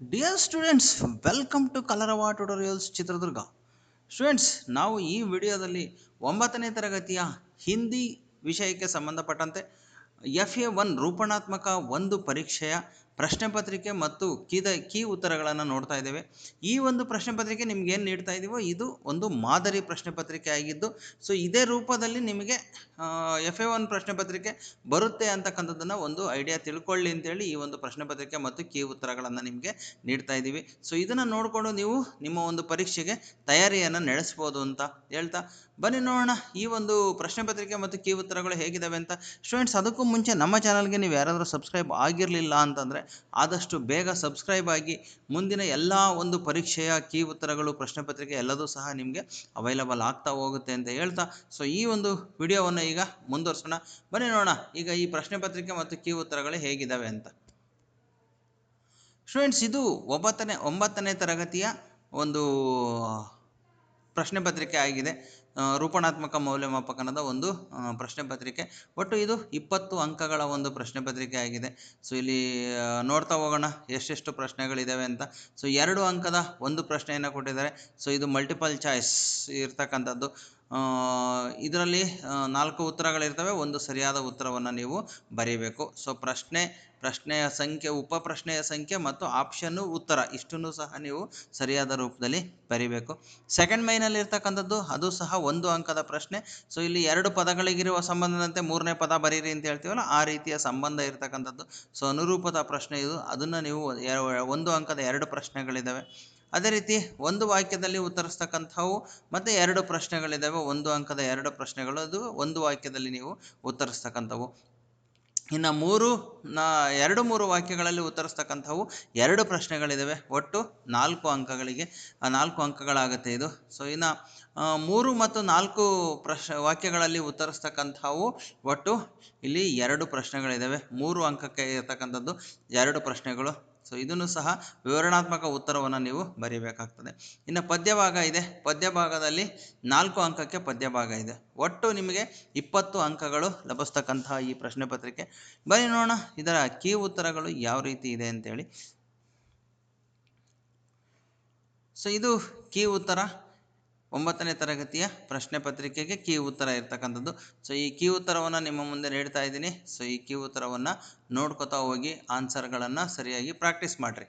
Dear students welcome to Kalarava tutorials Chitradurga students ನಾವು ಈ ವಿಡಿಯೋದಲ್ಲಿ ಒಂಬತ್ತನೇ ತರಗತಿಯ ಹಿಂದಿ ವಿಷಯಕ್ಕೆ ಸಂಬಂಧಪಟ್ಟಂತೆ ಎಫ್ ಎ ಒನ್ ರೂಪಣಾತ್ಮಕ ಒಂದು ಪರೀಕ್ಷೆಯ ಪ್ರಶ್ನೆ ಪತ್ರಿಕೆ ಮತ್ತು ಕೀದ ಕೀ ಉತ್ತರಗಳನ್ನು ನೋಡ್ತಾ ಇದ್ದೇವೆ. ಈ ಒಂದು ಪ್ರಶ್ನೆ ಪತ್ರಿಕೆ ನಿಮ್ಗೆ ಏನು ನೀಡ್ತಾ ಇದ್ದೀವೋ ಇದು ಒಂದು ಮಾದರಿ ಪ್ರಶ್ನೆ ಪತ್ರಿಕೆ ಆಗಿದ್ದು, ಸೊ ಇದೇ ರೂಪದಲ್ಲಿ ನಿಮಗೆ ಎಫ್ ಎ ಒನ್ ಪ್ರಶ್ನೆ ಪತ್ರಿಕೆ ಬರುತ್ತೆ ಅಂತಕ್ಕಂಥದ್ದನ್ನು ಒಂದು ಐಡಿಯಾ ತಿಳ್ಕೊಳ್ಳಿ ಅಂತೇಳಿ ಈ ಒಂದು ಪ್ರಶ್ನೆ ಪತ್ರಿಕೆ ಮತ್ತು ಕೀ ಉತ್ತರಗಳನ್ನು ನಿಮಗೆ ನೀಡ್ತಾ ಇದ್ದೀವಿ ಸೊ ಇದನ್ನು ನೋಡಿಕೊಂಡು ನೀವು ನಿಮ್ಮ ಒಂದು ಪರೀಕ್ಷೆಗೆ ತಯಾರಿಯನ್ನು ನಡೆಸ್ಬೋದು ಅಂತ ಹೇಳ್ತಾ, ಬನ್ನಿ ನೋಡೋಣ ಈ ಒಂದು ಪ್ರಶ್ನೆ ಪತ್ರಿಕೆ ಮತ್ತು ಕೀ ಉತ್ತರಗಳು ಹೇಗಿದ್ದಾವೆ ಅಂತ. ಸ್ಟೂಡೆಂಟ್ಸ್, ಅದಕ್ಕೂ ಮುಂಚೆ ನಮ್ಮ ಚಾನಲ್ಗೆ ನೀವು ಯಾರಾದರೂ ಸಬ್ಸ್ಕ್ರೈಬ್ ಆಗಿರಲಿಲ್ಲ ಅಂತಂದರೆ ಆದಷ್ಟು ಬೇಗ ಸಬ್ಸ್ಕ್ರೈಬ್ ಆಗಿ ಮುಂದಿನ ಎಲ್ಲ ಒಂದು ಪರೀಕ್ಷೆಯ ಕೀ ಉತ್ತರಗಳು, ಪ್ರಶ್ನೆ ಪತ್ರಿಕೆ ಎಲ್ಲದೂ ಸಹ ನಿಮಗೆ ಅವೈಲಬಲ್ ಆಗ್ತಾ ಹೋಗುತ್ತೆ ಅಂತ ಹೇಳ್ತಾ ಸೊ ಈ ಒಂದು ವಿಡಿಯೋವನ್ನು ಈಗ ಮುಂದುವರ್ಸೋಣ. ಬನ್ನಿ ನೋಡೋಣ, ಈಗ ಈ ಪ್ರಶ್ನೆ ಪತ್ರಿಕೆ ಮತ್ತು ಕೀ ಉತ್ತರಗಳು ಹೇಗಿದ್ದಾವೆ ಅಂತ. ಸ್ಟೂಡೆಂಟ್ಸ್ ಇದು ಒಂಬತ್ತನೇ ಒಂಬತ್ತನೇ ತರಗತಿಯ ಒಂದು ಪ್ರಶ್ನೆ ಪತ್ರಿಕೆ ಆಗಿದೆ. ರೂಪಣಾತ್ಮಕ ಮೌಲ್ಯಮಾಪಕನದ ಒಂದು ಪ್ರಶ್ನೆ ಪತ್ರಿಕೆ. ಒಟ್ಟು ಇದು ಇಪ್ಪತ್ತು ಅಂಕಗಳ ಒಂದು ಪ್ರಶ್ನೆ ಪತ್ರಿಕೆ ಆಗಿದೆ. ಸೊ, ಇಲ್ಲಿ ನೋಡ್ತಾ ಹೋಗೋಣ ಎಷ್ಟೆಷ್ಟು ಪ್ರಶ್ನೆಗಳಿದ್ದಾವೆ ಅಂತ. ಸೊ, ಎರಡು ಅಂಕದ ಒಂದು ಪ್ರಶ್ನೆಯನ್ನು ಕೊಟ್ಟಿದ್ದಾರೆ. ಸೊ, ಇದು ಮಲ್ಟಿಪಲ್ ಚಾಯ್ಸ್ ಇರ್ತಕ್ಕಂಥದ್ದು. ಇದರಲ್ಲಿ ನಾಲ್ಕು ಉತ್ತರಗಳಿರ್ತವೆ. ಒಂದು ಸರಿಯಾದ ಉತ್ತರವನ್ನು ನೀವು ಬರೀಬೇಕು. ಸೊ ಪ್ರಶ್ನೆ, ಪ್ರಶ್ನೆಯ ಸಂಖ್ಯೆ, ಉಪ ಪ್ರಶ್ನೆಯ ಸಂಖ್ಯೆ ಮತ್ತು ಆಪ್ಷನ್ನು ಉತ್ತರ. ಇಷ್ಟನ್ನು ಸಹ ನೀವು ಸರಿಯಾದ ರೂಪದಲ್ಲಿ ಬರೀಬೇಕು. ಸೆಕೆಂಡ್ ಮೈನಲ್ಲಿ ಇರ್ತಕ್ಕಂಥದ್ದು, ಅದು ಸಹ ಒಂದು ಅಂಕದ ಪ್ರಶ್ನೆ. ಸೊ ಇಲ್ಲಿ ಎರಡು ಪದಗಳಿಗಿರುವ ಸಂಬಂಧದಂತೆ ಮೂರನೇ ಪದ ಬರೀರಿ ಅಂತ ಹೇಳ್ತೀವಲ್ಲ, ಆ ರೀತಿಯ ಸಂಬಂಧ ಇರತಕ್ಕಂಥದ್ದು. ಸೊ ಅನುರೂಪದ ಪ್ರಶ್ನೆ ಇದು. ಅದನ್ನು ನೀವು ಒಂದು ಅಂಕದ ಎರಡು ಪ್ರಶ್ನೆಗಳಿದ್ದಾವೆ ಅದೇ ರೀತಿ ಒಂದು ವಾಕ್ಯದಲ್ಲಿ ಉತ್ತರಿಸ್ತಕ್ಕಂಥವು ಮತ್ತು ಎರಡು ಪ್ರಶ್ನೆಗಳಿದ್ದಾವೆ. ಒಂದು ಅಂಕದ ಎರಡು ಪ್ರಶ್ನೆಗಳು, ಅದು ಒಂದು ವಾಕ್ಯದಲ್ಲಿ ನೀವು ಉತ್ತರಿಸ್ತಕ್ಕಂಥವು. ಇನ್ನು ಮೂರು ಎರಡು ಮೂರು ವಾಕ್ಯಗಳಲ್ಲಿ ಉತ್ತರಿಸ್ತಕ್ಕಂಥವು ಎರಡು ಪ್ರಶ್ನೆಗಳಿದ್ದಾವೆ. ಒಟ್ಟು ನಾಲ್ಕು ಅಂಕಗಳಿಗೆ, ಆ ನಾಲ್ಕು ಅಂಕಗಳಾಗುತ್ತೆ ಇದು. ಸೊ ಇನ್ನು ಮೂರು ಮತ್ತು ನಾಲ್ಕು ಪ್ರಶ್ ವಾಕ್ಯಗಳಲ್ಲಿ ಉತ್ತರಿಸ್ತಕ್ಕಂಥವು ಒಟ್ಟು ಇಲ್ಲಿ ಎರಡು ಪ್ರಶ್ನೆಗಳಿದ್ದಾವೆ. ಮೂರು ಅಂಕಕ್ಕೆ ಇರತಕ್ಕಂಥದ್ದು ಎರಡು ಪ್ರಶ್ನೆಗಳು. ಸೊ ಇದನ್ನು ಸಹ ವಿವರಣಾತ್ಮಕ ಉತ್ತರವನ್ನು ನೀವು ಬರೀಬೇಕಾಗ್ತದೆ. ಇನ್ನು ಪದ್ಯ ಭಾಗ ಇದೆ. ಪದ್ಯ ಭಾಗದಲ್ಲಿ ನಾಲ್ಕು ಅಂಕಕ್ಕೆ ಪದ್ಯ ಭಾಗ ಇದೆ. ಒಟ್ಟು ನಿಮಗೆ ಇಪ್ಪತ್ತು ಅಂಕಗಳು ಲಭಿಸ್ತಕ್ಕಂತಹ ಈ ಪ್ರಶ್ನೆ ಪತ್ರಿಕೆ. ಬನ್ನಿ ನೋಡೋಣ, ಇದರ ಕೀ ಉತ್ತರಗಳು ಯಾವ ರೀತಿ ಇದೆ ಅಂತೇಳಿ. ಸೊ ಇದು ಕೀ ಉತ್ತರ. ಒಂಬತ್ತನೇ ತರಗತಿಯ ಪ್ರಶ್ನೆ ಪತ್ರಿಕೆಗೆ ಕೀ ಉತ್ತರ ಇರ್ತಕ್ಕಂಥದ್ದು. ಸೊ ಈ ಕೀ ಉತ್ತರವನ್ನು ನಿಮ್ಮ ಮುಂದೆ ನೀಡ್ತಾ ಇದ್ದೀನಿ. ಸೊ ಈ ಕೀ ಉತ್ತರವನ್ನು ನೋಡ್ಕೊತಾ ಹೋಗಿ ಆನ್ಸರ್ಗಳನ್ನು ಸರಿಯಾಗಿ ಪ್ರಾಕ್ಟೀಸ್ ಮಾಡಿರಿ.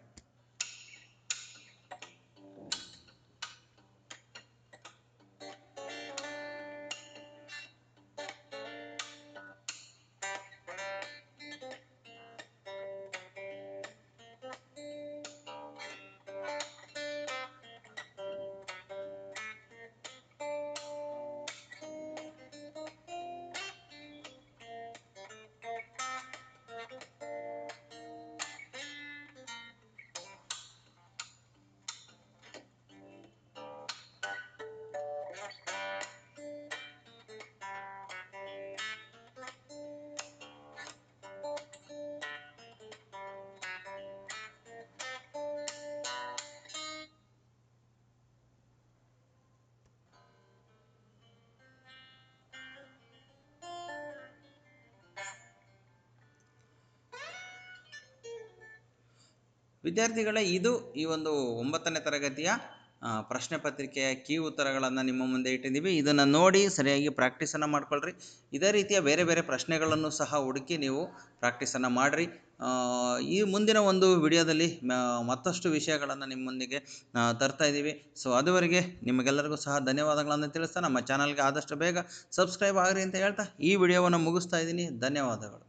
ವಿದ್ಯಾರ್ಥಿಗಳೇ, ಇದು ಈ ಒಂದು ಒಂಬತ್ತನೇ ತರಗತಿಯ ಪ್ರಶ್ನೆ ಪತ್ರಿಕೆಯ ಕೀ ಉತ್ತರಗಳನ್ನು ನಿಮ್ಮ ಮುಂದೆ ಇಟ್ಟಿದ್ದೀವಿ. ಇದನ್ನು ನೋಡಿ ಸರಿಯಾಗಿ ಪ್ರಾಕ್ಟೀಸನ್ನು ಮಾಡ್ಕೊಳ್ರಿ. ಇದೇ ರೀತಿಯ ಬೇರೆ ಬೇರೆ ಪ್ರಶ್ನೆಗಳನ್ನು ಸಹ ಹುಡುಕಿ ನೀವು ಪ್ರಾಕ್ಟೀಸನ್ನು ಮಾಡಿರಿ. ಈ ಮುಂದಿನ ಒಂದು ವಿಡಿಯೋದಲ್ಲಿ ಮತ್ತಷ್ಟು ವಿಷಯಗಳನ್ನು ನಿಮ್ಮೊಂದಿಗೆ ತರ್ತಾ ಇದ್ದೀವಿ. ಸೊ ಅದುವರೆಗೆ ನಿಮಗೆಲ್ಲರಿಗೂ ಸಹ ಧನ್ಯವಾದಗಳನ್ನು ತಿಳಿಸ್ತಾ ನಮ್ಮ ಚಾನಲ್ಗೆ ಆದಷ್ಟು ಬೇಗ ಸಬ್ಸ್ಕ್ರೈಬ್ ಆಗಿರಿ ಅಂತ ಹೇಳ್ತಾ ಈ ವಿಡಿಯೋವನ್ನು ಮುಗಿಸ್ತಾ ಇದ್ದೀನಿ. ಧನ್ಯವಾದಗಳು.